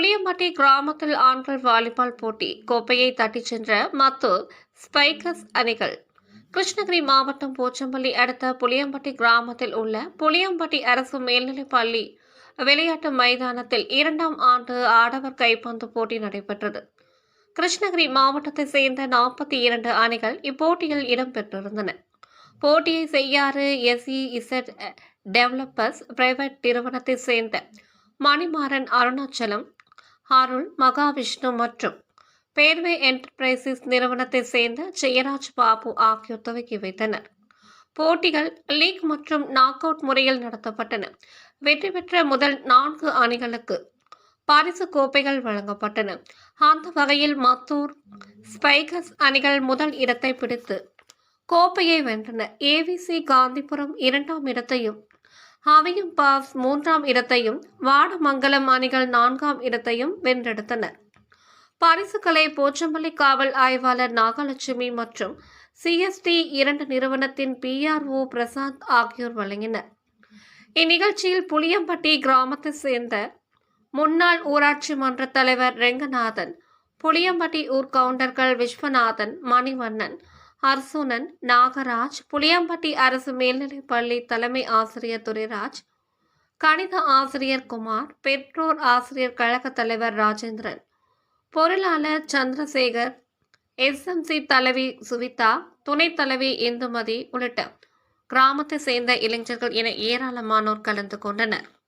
புளியம்பட்டி கிராமத்தில் ஆண்கள் வாலிபால் போட்டி. கோப்பையை தட்டிச் சென்ற மத்தூர் ஸ்பைக்கர்ஸ் அணிகள். கிருஷ்ணகிரி மாவட்டம் போச்சம்பள்ளி அடுத்த புளியம்பட்டி கிராமத்தில் உள்ள புளியம்பட்டி அரசு மேல்நிலைப் பள்ளி விளையாட்டு மைதானத்தில் இரண்டாம் ஆண்டு ஆடவர் கைப்பந்து போட்டி நடைபெற்றது. கிருஷ்ணகிரி மாவட்டத்தைச் சேர்ந்த நாற்பத்தி இரண்டு அணிகள் இப்போட்டியில் இடம்பெற்றிருந்தன போட்டியை Cheyyar SE Z developers private நிறுவனத்தைச் சேர்ந்த மணிமாறன் அருணாச்சலம் அருள் மகாவிஷ்ணு மற்றும் பேர்வே என்டர்பிரைசஸ் நிறுவனத்தைச் சேர்ந்த ஜெயராஜ் பாபு ஆகியோர் துவக்கி வைத்தனர். போட்டிகள் லீக் மற்றும் நாக் அவுட் முறையில் நடத்தப்பட்டன. வெற்றி பெற்ற முதல் நான்கு அணிகளுக்கு பரிசு கோப்பைகள் வழங்கப்பட்டன. அந்த வகையில் மத்தூர் ஸ்பைகர்ஸ் அணிகள் முதல் இடத்தை பிடித்து கோப்பையை வென்றன. ஏவிசி காந்திபுரம் இரண்டாம் இடத்தையும் அவையும் பாஸ் மூன்றாம் இடத்தையும் வாடமங்கலம் அணிகள் நான்காம் இடத்தையும் வென்றெடுத்தனர். பரிசுகளை போச்சம்பள்ளி காவல் ஆய்வாளர் நாகலட்சுமி மற்றும் சிஎஸ்டி இரண்டு நிறுவனத்தின் பிஆர்ஓ பிரசாத் ஆகியோர் வழங்கினர். இந்நிகழ்ச்சியில் புளியம்பட்டி கிராமத்தைச் சேர்ந்த முன்னாள் ஊராட்சி மன்ற தலைவர் ரெங்கநாதன் புளியம்பட்டி ஊர் கவுண்டர்கள் விஸ்வநாதன் மணிவண்ணன் அர்சுனன் நாகராஜ் புளியம்பட்டி அரசு மேல்நிலைப் பள்ளி தலைமை ஆசிரியர் துரைராஜ் கணித ஆசிரியர் குமார் பெற்றோர் ஆசிரியர் கழக தலைவர் ராஜேந்திரன் பொருளாளர் சந்திரசேகர் எஸ்எம்சி தலைவி சுவிதா துணைத் தலைவி இந்துமதி உள்ளிட்ட கிராமத்தை சேர்ந்த இளைஞர்கள் என ஏராளமானோர் கலந்து கொண்டனர்.